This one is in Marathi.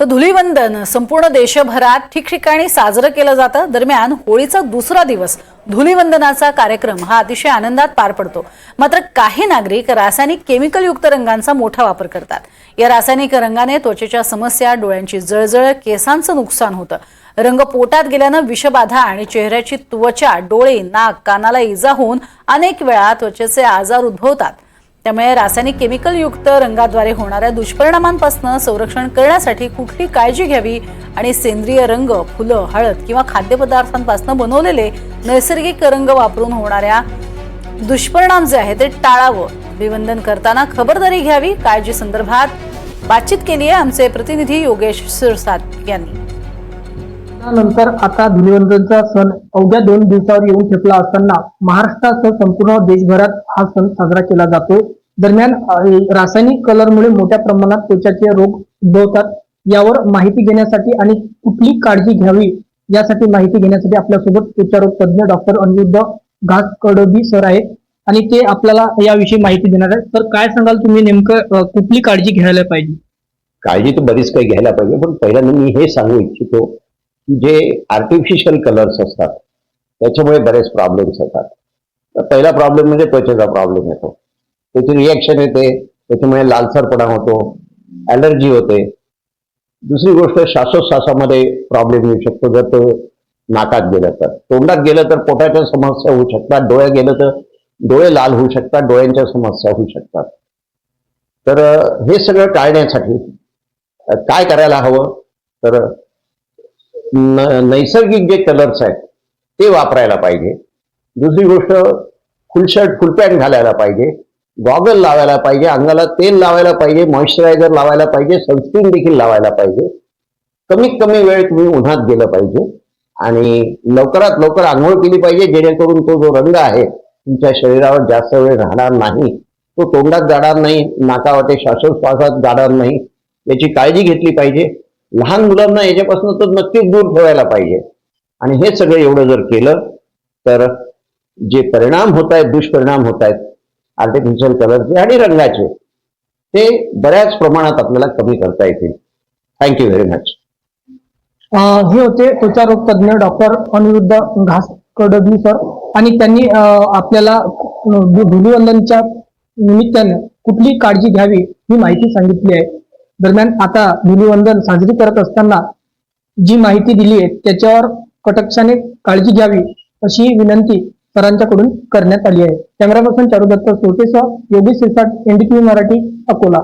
तर धुलीवंदन संपूर्ण देशभरात ठिकठिकाणी साजरं केलं जातं. दरम्यान होळीचा दुसरा दिवस धुलीवंदनाचा कार्यक्रम हा अतिशय आनंदात पार पडतो. मात्र काही नागरिक रासायनिक केमिकलयुक्त रंगांचा मोठा वापर करतात. या रासायनिक रंगाने त्वचेच्या समस्या डोळ्यांची जळजळ केसांचं नुकसान होतं. रंग पोटात गेल्यानं विषबाधा आणि चेहऱ्याची त्वचा डोळे नाक कानाला इजा होऊन अनेक वेळा त्वचेचे आजार उद्भवतात. त्यामुळे रासायनिक केमिकलयुक्त रंगाद्वारे होणाऱ्या दुष्परिणामांपासून संरक्षण करण्यासाठी कुठली काळजी घ्यावी आणि सेंद्रिय रंग फुलं हळद किंवा खाद्यपदार्थांपासून बनवलेले नैसर्गिक रंग वापरून होणाऱ्या दुष्परिणाम जे आहे ते टाळावं. अभिवंदन करताना खबरदारी घ्यावी. काळजी संदर्भात बातचीत केली आहे आमचे प्रतिनिधी योगेश सिरसाट यांनी. नंतर आता धुलिवंदनचा सण अवघ्या दोन दिवसावर येऊन ठेपला असताना महाराष्ट्रासह संपूर्ण देशभरात हा सण साजरा केला जातोय. दरम्यान रासायनिक कलरमुळे मोठ्या प्रमाणात त्वचाचे रोग उद्भवतात. यावर माहिती घेण्यासाठी आणि कुठली काळजी घ्यावी यासाठी माहिती घेण्यासाठी आपल्यासोबत त्वचारोग तज्ज्ञ डॉक्टर अनिरुद्ध घास कडोबी सर आहेत आणि ते आपल्याला याविषयी माहिती देणार आहेत. तर काय सांगाल तुम्ही नेमकं कुठली काळजी घ्यायला पाहिजे? काळजी तर बरीच काही घ्यायला पाहिजे पण पहिल्यांदा मी हे सांगू इच्छितो की जे आर्टिफिशियल कलर्स असतात त्याच्यामुळे बरेच प्रॉब्लेम्स येतात. तर पहिला प्रॉब्लेम म्हणजे त्वचेचा प्रॉब्लेम येतो. त्याची रिॲक्शन येते त्याच्यामुळे लालसरपणा होतो ॲलर्जी होते. दुसरी गोष्ट श्वासोश्वासामध्ये प्रॉब्लेम येऊ शकतो जर तो नाकात गेलं तर. तोंडात गेलं तर पोटाच्या समस्या होऊ शकतात डोळ्या गेलं तर डोळे लाल होऊ शकतात डोळ्यांच्या समस्या होऊ शकतात. तर हे सगळं टाळण्यासाठी काय करायला हवं? तर नैसर्गिक जे कलर्स आहेत ते वापरायला पाहिजे. दुसरी गोष्ट फुल शर्ट फुल पॅन्ट घालायला पाहिजे. गॉगल लावायला पाहिजे. अंगाला तेल लावायला पाहिजे. मॉइश्चरायझर लावायला पाहिजे. सनस्क्रीन देखील लावायला पाहिजे. कमीत कमी वेळ तुम्ही उन्हात गेलं पाहिजे. आणि लवकरात लवकर आंघोळ केली पाहिजे जेणेकरून तो जो रंग आहे तुमच्या शरीरावर जास्त वेळ राहणार नाही. तो तोंडात जाणार नाही नाकावाटे श्वासोश्वासात जाणार नाही. याची काळजी घेतली पाहिजे. लहान मुलांना याच्यापासून तर नक्कीच दूर ठेवायला पाहिजे. आणि हे सगळं एवढं जर केलं तर जे परिणाम होत आहेत दुष्परिणाम होत आहेत आर्टिफिशियल कलरचे आणि रंगाचे ते बऱ्याच प्रमाणात आपल्याला कमी करता येतील. थँक्यू व्हेरी मच हे होते त्वचारोग तज्ञ तज्ज्ञ डॉक्टर अनिरुद्ध घास कडबी सर. आणि त्यांनी आपल्याला अं, धुलीवंदनच्या निमित्तानं कुठली काळजी घ्यावी ही माहिती सांगितली आहे. दरम्यान आता धुलीवंदन साजरी करत असताना जी माहिती दिली आहे त्याच्यावर कटक्षाने काळजी घ्यावी अशी विनंती सरांच्याकडून करण्यात आली आहे. कॅमेरा पर्सन चारुदत्त सोटेसह योगेश सिरसाट एनडीटीव्ही मराठी अकोला.